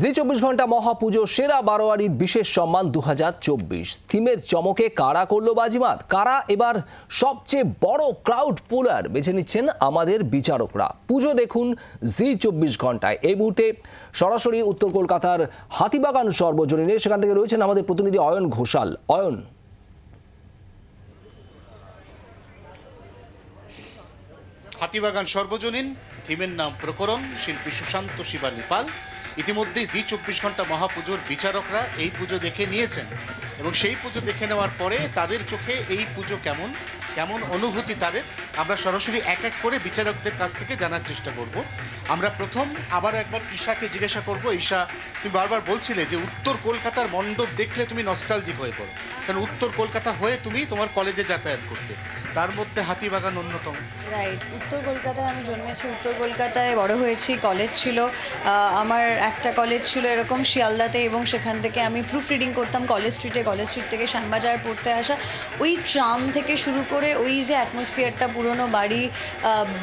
জি চব্বিশ ঘণ্টা মহাপুজো, সেরা বারোয়ারির বিশেষ সম্মান দুহাজার চব্বিশ। থিমের চমকে কারা করল বাজিমাত? কারা এবার সবচেয়ে বড় ক্রাউড পুলার বেছে নিচ্ছেন আমাদের বিচারকরা। পুজো দেখুন জি চব্বিশ ঘন্টায়। এই মুহূর্তে সরাসরি উত্তর কলকাতার হাতিবাগান সর্বজনীনে সেখান থেকে রয়েছেন আমাদের প্রতিনিধি অয়ন ঘোষাল। অয়ন। হাতিবাগান সর্বজনীন, থিমের নাম প্রকরণ, শিল্পী সুশান্ত শিবানী পাল। ইতিমধ্যেই জি চব্বিশ ঘণ্টা মহাপুজোর বিচারকরা এই পুজো দেখে নিয়েছেন এবং সেই পুজো দেখে নেওয়ার পরে তাদের চোখে এই পুজো কেমন কেমন অনুভূতি তাদের, আমরা সরাসরি এক এক করে বিচারকদের কাছ থেকে জানার চেষ্টা করব। আমরা প্রথম আবার একবার ঈশাকে জিজ্ঞাসা করব, ঈশা তুমি বারবার বলছিলে যে উত্তর কলকাতার মণ্ডপ দেখলে তুমি নস্টালজিক হয়ে পড়ো। কারণ উত্তর কলকাতা হয়ে তুমি তোমার কলেজে যাতায়াত করতে। তার মধ্যে হাতিবাগান অন্যতম। রাইট উত্তর কলকাতায় আমি জন্মেছি। উত্তর কলকাতায় বড় হয়েছি কলেজ ছিল। আমার একটা কলেজ ছিল এরকম শিয়ালদাতে এবং সেখান থেকে আমি প্রুফ রিডিং করতাম কলেজ স্ট্রিটে কলেজ স্ট্রিট থেকে শ্যামবাজার পড়তে আসা। ওই ট্রাম থেকে শুরু করে ওই যে অ্যাটমসফিয়ারটা পুরনো বাড়ি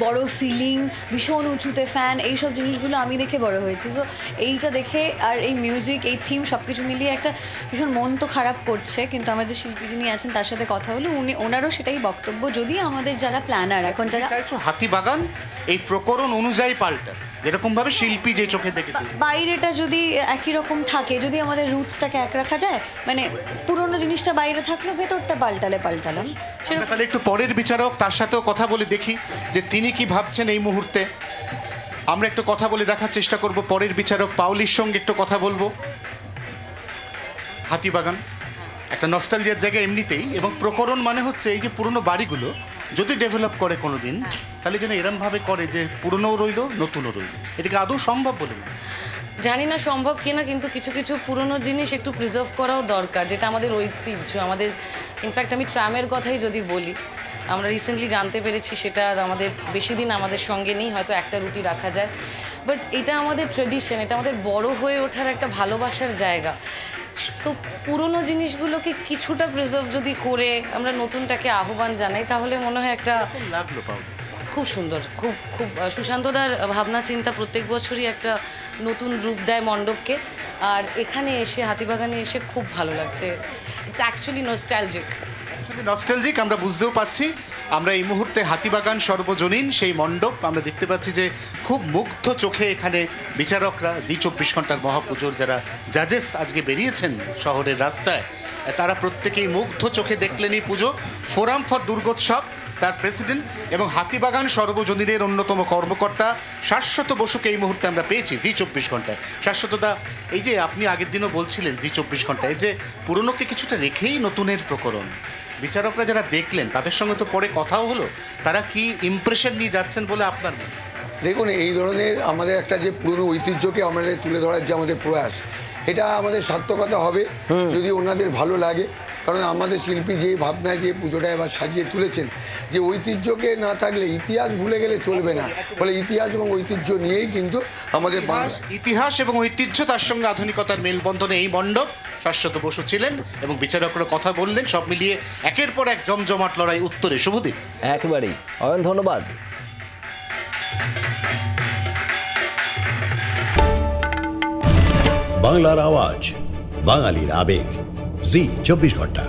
বড় সিলিং ভীষণ উঁচুতে ফ্যান এইসব জিনিসগুলো আমি দেখে বড় হয়েছি। তো এইটা দেখে আর এই মিউজিক এই থিম সব কিছু মিলিয়ে একটা ভীষণ মন তো খারাপ করছে, কিন্তু আমাদের শিল্পী যিনি আছেন তার সাথে কথা হলো। উনি ওনারও সেটাই বক্তব্য। যদি আমাদের যারা প্ল্যানার এখন যারা হাতিবাগান এই প্রকরণ অনুযায়ী পাল্টা যেরকম ভাবে শিল্পী যে চোখে দেখেছে। বাইরেটা যদি একই রকম থাকে যদি আমাদের রুটসটাকে এক রাখা যায় মানে পুরনো জিনিসটা বাইরে থাকল ভেতরটা পাল্টালে পাল্টালাম। সেরকম তাহলে একটু পরের বিচারক তার সাথেও কথা বলে দেখি যে তিনি কি ভাবছেন এই মুহূর্তে। আমরা একটু কথা বলে দেখার চেষ্টা করব। পরের বিচারক পাউলির সঙ্গে একটু কথা বলব। হাতিবাগান একটা নস্টালজিয়ার জায়গা এমনিতেই এবং প্রকরণ মানে হচ্ছে এই যে পুরনো বাড়িগুলো যদি ডেভেলপ করে কোনো দিন তাহলে যেন এরমভাবে করে যে পুরনোও রইল নতুনও রইল। এটাকে আদৌ সম্ভব বলে হয়? জানি না সম্ভব কিনা কিন্তু কিছু কিছু পুরনো জিনিস একটু প্রিজার্ভ করাও দরকার যেটা আমাদের ঐতিহ্য আমাদের ইনফ্যাক্ট আমি ট্রামের কথাই যদি বলি আমরা রিসেন্টলি জানতে পেরেছি সেটা আমাদের বেশি দিন আমাদের সঙ্গে নেই হয়তো একটা রুটি রাখা যায়। বাট এটা আমাদের ট্রেডিশন এটা আমাদের বড় হয়ে ওঠার একটা ভালোবাসার জায়গা। তো পুরনো জিনিসগুলোকে কিছুটা প্রিজার্ভ যদি করে আমরা নতুনটাকে আহ্বান জানাই তাহলে মনে হয় একটা লাগল খুব সুন্দর খুব খুব সুশান্তদার ভাবনা চিন্তা প্রত্যেক বছরই একটা নতুন রূপ দেয় মণ্ডপকে। আর এখানে এসে হাতিবাগানে এসে খুব ভালো লাগছে। ইটস অ্যাকচুয়ালি নস্টালজিক নস্টালজিক আমরা বুঝতেও পাচ্ছি আমরা এই মুহূর্তে হাতিবাগান সর্বজনীন, সেই মণ্ডপ। আমরা দেখতে পাচ্ছি যে খুব মুগ্ধ চোখে এখানে বিচারকরা জি চব্বিশ ঘণ্টার মহাপুজোর যারা জাজেস আজকে বেরিয়েছেন শহরের রাস্তায়, তারা প্রত্যেকেই মুগ্ধ চোখে দেখলেন এই পুজো। ফোরাম ফর দুর্গোৎসব তার প্রেসিডেন্ট এবং হাতিবাগান সর্বজনীনের অন্যতম কর্মকর্তা শাশ্বত বসুকে এই মুহূর্তে আমরা পেয়েছি জি চব্বিশ ঘন্টায়। শাশ্বতদা, এই যে আপনি আগের দিনও বলছিলেন জি চব্বিশ ঘন্টায় যে পুরনোকে কিছুটা রেখেই নতুনের প্রকরণ। বিচারকরা যারা দেখলেন তাদের সঙ্গে তো পরে কথাও হলো তারা কি ইমপ্রেশন নিয়ে যাচ্ছেন বলে আপনার মনে? দেখুন এই ধরনের আমাদের একটা যে পুরনো ঐতিহ্যকে আমাদের তুলে ধরার যে আমাদের প্রয়াস এটা আমাদের সার্থকতা হবে যদি ওনাদের ভালো লাগে। কারণ আমাদের শিল্পী যে ভাবনায় যে পুজোটা এবার সাজিয়ে তুলেছেন যে ঐতিহ্যকে না থাকলে ইতিহাস ভুলে গেলে চলবে না। ফলে ইতিহাস এবং ঐতিহ্য নিয়েই কিন্তু আমাদের বাংলা ইতিহাস এবং ঐতিহ্য তার সঙ্গে আধুনিকতার মেলবন্ধনে এই মণ্ডপ শাশ্বত বসু ছিলেন এবং বিচারকরা কথা বললেন সব মিলিয়ে একের পর এক জমজমাট লড়াই উত্তরে। শুভদীপ একেবারেই। অয়ন ধন্যবাদ। বাংলার আওয়াজ বাঙালির আবেগ। জি চব্বিশ ঘণ্টা।